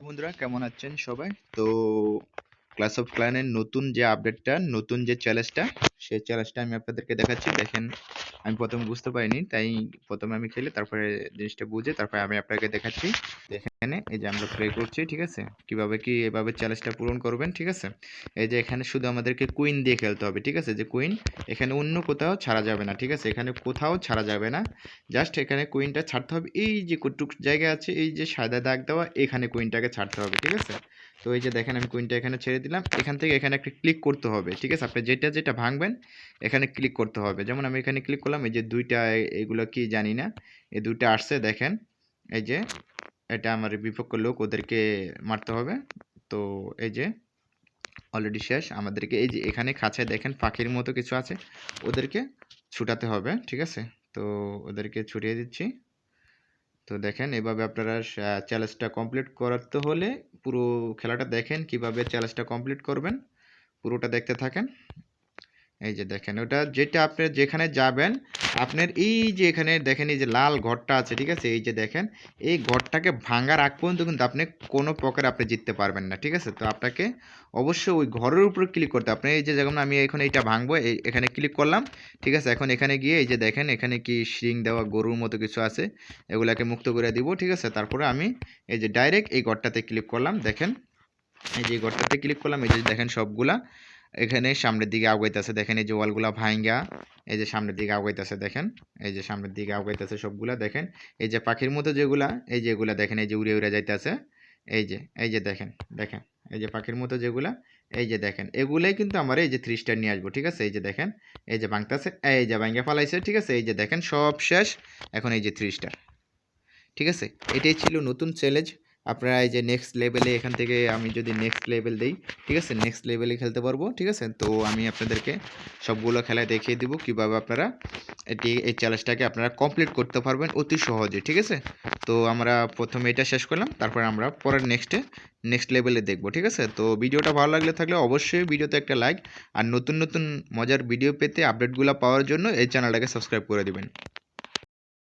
বন্ধুরা, কেমন আছেন সবাই? তো ক্লাস অফ ক্লানের নতুন যে আপডেটটা নতুন যে চ্যালেঞ্জটা সেই চ্যালেঞ্জটা আমি আপনাদেরকে দেখাচ্ছি। দেখেন, আমি প্রথমে বুঝতে পারিনি, তাই প্রথমে আমি খেলে তারপরে জিনিসটা বুঝে তারপরে আমি আপনাকে দেখাচ্ছি। এখানে, এই যে আমরা প্লে করছি, ঠিক আছে? কীভাবে কি এভাবে চ্যালেঞ্জটা পূরণ করবেন, ঠিক আছে? এই যে এখানে শুধু আমাদেরকে কুইন দিয়ে খেলতে হবে, ঠিক আছে? যে কুইন এখানে অন্য কোথাও ছাড়া যাবে না, ঠিক আছে? এখানে কোথাও ছাড়া যাবে না। জাস্ট এখানে কুইনটা ছাড়তে হবে, এই যে কটুক জায়গা আছে, এই যে সাদা দাগ দেওয়া, এখানে কুইনটাকে ছাড়তে হবে, ঠিক আছে? তো এই যে দেখেন, আমি কুইনটা এখানে ছেড়ে দিলাম। এখান থেকে এখানে একটা ক্লিক করতে হবে, ঠিক আছে? আপনি যেটা যেটা ভাঙবেন, এখানে ক্লিক করতে হবে। যেমন আমি এখানে ক্লিক করলাম, এই যে দুইটা, এগুলো কি জানি না, এই দুইটা আসছে, দেখেন, এই যে এটা আমার বিপক্ষ লোক, ওদেরকে মারতে হবে। তো এই যে অলরেডি শেষ। আমাদেরকে এই যে, এখানে খাঁচায় দেখেন, পাখির মতো কিছু আছে। ওদেরকে ছুটাতে হবে, ঠিক আছে? তো ওদেরকে ছুটিয়ে দিচ্ছি। তো দেখেন, এভাবে আপনারা চ্যালেঞ্জটা কমপ্লিট করতে হলে পুরো খেলাটা দেখেন, কীভাবে চ্যালেঞ্জটা কমপ্লিট করবেন। পুরোটা দেখতে থাকেন। এই যে দেখেন, ওটা যেটা আপনি যেখানে যাবেন, আপনার এই যে এখানে দেখেন, এই যে লাল ঘরটা আছে, ঠিক আছে? এই যে দেখেন, এই ঘরটাকে ভাঙার আগ পর্যন্ত কিন্তু আপনি কোনো প্রকারে আপনি জিততে পারবেন না, ঠিক আছে? তো আপনাকে অবশ্যই ওই ঘরের উপর ক্লিক করতে আপনি এই যে যেমন আমি এখন এইটা ভাঙবো এখানে ক্লিক করলাম, ঠিক আছে? এখন এখানে গিয়ে এই যে দেখেন, এখানে কি শিং দেওয়া, গরুর মতো কিছু আছে, এগুলাকে মুক্ত করে দিব, ঠিক আছে? তারপরে আমি এই যে ডাইরেক্ট এই ঘরটাতে ক্লিক করলাম, দেখেন? এই যে ঘরটাতে ক্লিক করলাম, এই যে দেখেন সবগুলা। এখানে সামনের দিকে আগাইতেছে দেখেন এই যে ওয়ালগুলা ভাঙ্গা এই যে সামনের দিকে আগাইতেছে দেখেন এই যে সামনের দিকে আগাইতেছে সবগুলা দেখেন এই যে পাখির মতো যেগুলা এই যে এগুলা দেখেন এই যে উড়ে উড়ে যাইতেছে এই যে এই যে দেখেন দেখেন এই যে পাখির মতো যেগুলা এই যে দেখেন এগুলাই কিন্তু আমার এই যে থ্রি স্টার নিয়ে আসব ঠিক আছে এই যে দেখেন এই যে ভাঙতেছে এই যে ভাঙ্গা ফালাইছে ঠিক আছে এই যে দেখেন সব শেষ এখন এই যে থ্রি স্টার ঠিক আছে এটাই ছিল নতুন চ্যালেঞ্জ আপনারা এই যে নেক্সট লেভেলে এখান থেকে আমি যদি নেক্সট লেভেল দিই, ঠিক আছে? নেক্সট লেভেলে খেলতে পারব, ঠিক আছে? তো আমি আপনাদেরকে সবগুলো খেলায় দেখিয়ে দিব কীভাবে আপনারা এটি, এই চ্যালেঞ্জটাকে আপনারা কমপ্লিট করতে পারবেন অতি সহজে, ঠিক আছে? তো আমরা প্রথমে এটা শেষ করলাম, তারপর আমরা পরের নেক্সটে নেক্সট লেভেলে দেখব, ঠিক আছে? তো ভিডিওটা ভালো লাগলে থাকলে অবশ্যই ভিডিওতে একটা লাইক আর নতুন নতুন মজার ভিডিও পেতে আপডেটগুলো পাওয়ার জন্য এই চ্যানেলটাকে সাবস্ক্রাইব করে দিবেন।